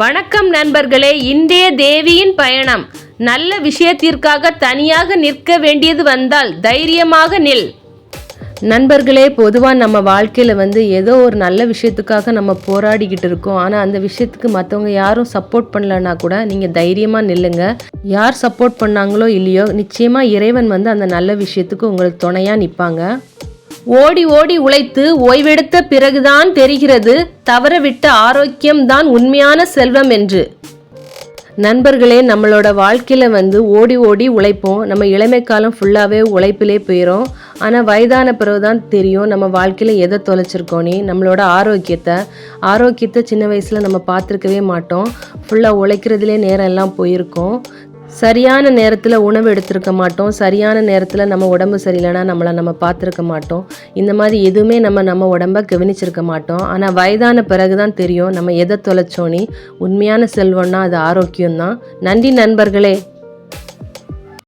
வணக்கம் நண்பர்களே இன்றைய தேவியின் பயணம். நல்ல விஷயத்திற்காக தனியாக நிற்க வேண்டியது வந்தால் தைரியமாக நில். நண்பர்களே பொதுவாக நம்ம வாழ்க்கையில் வந்து ஏதோ ஒரு நல்ல விஷயத்துக்காக நம்ம போராடிக்கிட்டு இருக்கோம். ஆனால் அந்த விஷயத்துக்கு மற்றவங்க யாரும் சப்போர்ட் பண்ணலன்னா கூட நீங்கள் தைரியமாக நில்லுங்க. யார் சப்போர்ட் பண்ணாங்களோ இல்லையோ நிச்சயமாக இறைவன் வந்து அந்த நல்ல விஷயத்துக்கு உங்களுக்கு துணையாக நிற்பாங்க ஓடி ஓடி உழைத்து ஓய்வெடுத்த பிறகுதான் தெரிகிறது தவறவிட்ட ஆரோக்கியம்தான் உண்மையான செல்வம் என்று. நண்பர்களே நம்மளோட வாழ்க்கையில் வந்து ஓடி ஓடி உழைப்போம். நம்ம இளமை காலம் ஃபுல்லாகவே உழைப்பிலே போயிடும் ஆனால் வயதான பிறகு தான் தெரியும் நம்ம வாழ்க்கையில் எதை தொலைச்சிருக்கோனே நம்மளோட ஆரோக்கியத்தை ஆரோக்கியத்தை சின்ன வயசில் நம்ம பார்த்துருக்கவே மாட்டோம். ஃபுல்லாக உழைக்கிறதுலே நேரம் எல்லாம் போயிருக்கோம். சரியான நேரத்தில் உணவு எடுத்திருக்க மாட்டோம். சரியான நேரத்தில் நம்ம உடம்பு சரியில்லைனா நம்மளை நம்ம பார்த்துருக்க மாட்டோம். இந்த மாதிரி எதுவுமே நம்ம நம்ம உடம்ப கவனிச்சிருக்க மாட்டோம். ஆனால் வயதான பிறகு தான் தெரியும் நம்ம எதை தொலைச்சோன்னே உண்மையான செல்வம்னா அது ஆரோக்கியம்தான். நன்றி நண்பர்களே.